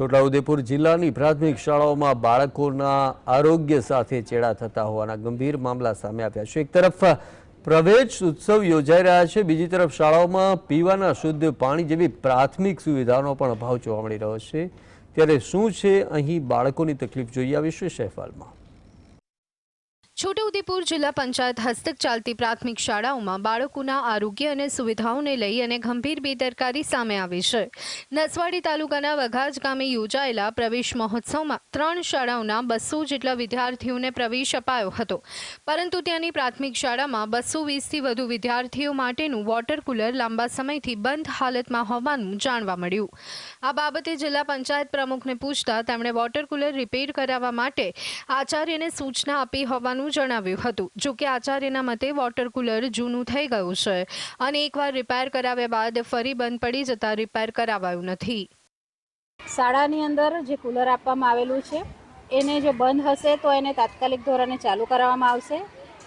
છોટાઉદેપુર જિલ્લાની પ્રાથમિક શાળાઓમાં બાળકોના આરોગ્ય સાથે ચેડા થતા હોવાના ગંભીર મામલા સામે આવ્યા છે. એક તરફ પ્રવેશ ઉત્સવ યોજાઈ રહ્યા છે, બીજી તરફ શાળાઓમાં પીવાના શુદ્ધ પાણી જેવી પ્રાથમિક સુવિધાનો પણ અભાવ જોવા મળી રહ્યો છે. ત્યારે શું છે? અહીં બાળકોની તકલીફ જોઈએ આ વિશેષ અહેવાલમાં છોટાઉદેપુર જિલ્લા પંચાયત હસ્તક ચાલતી પ્રાથમિક શાળાઓમાં બાળકોના આરોગ્ય અને સુવિધાઓને લઈ અને ગંભીર બેદરકારી સામે આવી છે. નસવાડી તાલુકાના વઘાજ ગામે યોજાયેલા પ્રવેશ મહોત્સવમાં ત્રણ શાળાઓના બસો જેટલા વિદ્યાર્થીઓને પ્રવેશ અપાયો હતો. પરંતુ ત્યાંની પ્રાથમિક શાળામાં બસો વીસથી વધુ વિદ્યાર્થીઓ માટેનું વોટર કુલર લાંબા સમયથી બંધ હાલતમાં હોવાનું જાણવા મળ્યું. આ બાબતે જિલ્લા પંચાયત પ્રમુખને પૂછતા તેમણે વોટર કુલર રિપેર કરાવવા માટે આચાર્યને સૂચના આપી હોવાનું જણાવ્યું હતું. જો કે આચાર્યના મતે વોટર કુલર જૂનું થઈ ગયું છે અને એકવાર રિપેર કરાવ્યા બાદ ફરી બંધ પડી જતા રિપેર કરાવાયું નથી. શાળાની અંદર જે કુલર આપવામાં આવેલું છે એને જો બંધ હશે તો એને તાત્કાલિક ધોરણે ચાલુ કરાવવામાં આવશે.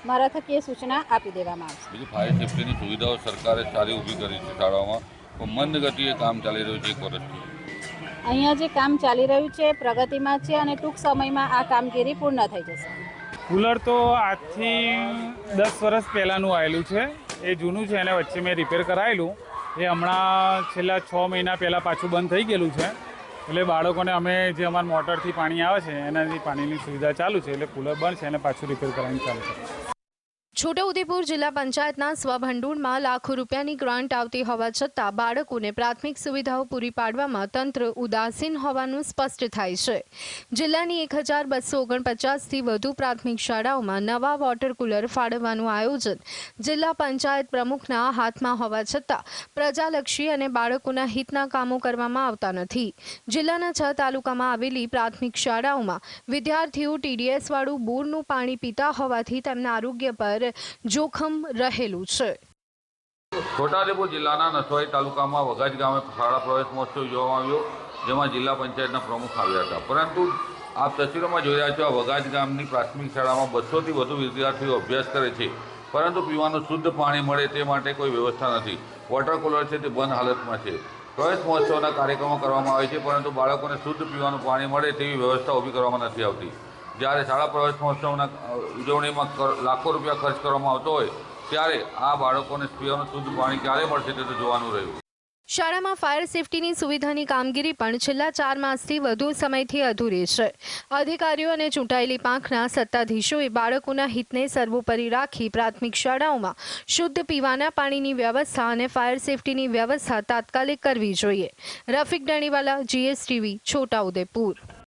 મારા થકી એ સૂચના આપી દેવામાં આવશે. બીજું ફાયર સેફ્ટીની સુવિધાઓ સરકારે સારી ઊભી કરી છે શાળાઓમાં. પણ મંદ ગતિએ કામ ચાલી રહ્યું છે એક વર્ષથી અહીંયા જે કામ ચાલી રહ્યું છે એ પ્રગતિમાં છે અને ટૂંક સમયમાં આ કામગીરી પૂર્ણ થઈ જશે. કુલર તો આજથી દસ વર્ષ પહેલાંનું આવેલું છે. એ જૂનું છે એને વચ્ચે મેં રિપેર કરાવેલું એ હમણાં છેલ્લા છ મહિના પહેલાં પાછું બંધ થઈ ગયેલું છે. એટલે બાળકોને અમે જે અમારા મોટરથી પાણી આવે છે, એનાથી પાણીની સુવિધા ચાલુ છે, એટલે કુલર બંધ છે અને પાછું રિપેર કરવાની ચાલુ છે. છોટાઉદેપુર જિલ્લા પંચાયતના સ્વભંડોળમાં લાખો રૂપિયાની ગ્રાન્ટ આવતી હોવા છતાં બાળકોને પ્રાથમિક સુવિધાઓ પૂરી પાડવામાં તંત્ર ઉદાસીન હોવાનું સ્પષ્ટ થાય છે. જિલ્લાની એક હજાર બસો ઓગણપચાસથી વધુ પ્રાથમિક શાળાઓમાં નવા વોટર કુલર ફાળવવાનું આયોજન જિલ્લા પંચાયત પ્રમુખના હાથમાં હોવા છતાં પ્રજાલક્ષી અને બાળકોના હિતના કામો કરવામાં આવતા નથી. જિલ્લાના છ તાલુકામાં આવેલી પ્રાથમિક શાળાઓમાં વિદ્યાર્થીઓ ટીડીએસ વાળું બોરનું પાણી પીતા હોવાથી તેમના આરોગ્ય પર જોખમ રહેલું છે. છોટાઉદેપુર જિલ્લાના નસવાડી તાલુકામાં વઘાજ ગામે શાળા પ્રવેશ મહોત્સવ યોજવામાં આવ્યો, જેમાં જિલ્લા પંચાયતના પ્રમુખ આવ્યા હતા. પરંતુ આપ તસવીરોમાં જોઈ રહ્યા છો, આ વઘાજ ગામની પ્રાથમિક શાળામાં બસોથી વધુ વિદ્યાર્થીઓ અભ્યાસ કરે છે, પરંતુ પીવાનું શુદ્ધ પાણી મળે તે માટે કોઈ વ્યવસ્થા નથી. વોટર કુલર છે તે બંધ હાલતમાં છે. પ્રવેશ મહોત્સવના કાર્યક્રમો કરવામાં આવે છે, પરંતુ બાળકોને શુદ્ધ પીવાનું પાણી મળે તેવી વ્યવસ્થા ઊભી કરવામાં નથી આવતી. જ્યારે શાળા પ્રવેશ મહોત્સવના ઉજવણીમાં લાખો રૂપિયા ખર્ચ કરવામાં આવતો હોય, ત્યારે આ બાળકોને પીવાનું શુદ્ધ પાણી ક્યારે મળશે તે જોવાનું રહ્યું. શાળામાં ફાયર સેફટીની સુવિધાની કામગીરી પણ છેલ્લા ચાર માસથી વધુ સમયથી અધૂરી છે. અધિકારીઓ અને ચૂંટાયેલી પાંખના સત્તાધીશોએ બાળકોના હિતને સર્વોપરી રાખી પ્રાથમિક શાળાઓમાં શુદ્ધ પીવાના પાણીની વ્યવસ્થા અને ફાયર સેફટીની વ્યવસ્થા તાત્કાલિક કરવી જોઈએ. રફીક ડણીવાલા, જીએસટીવી છોટાઉદેપુર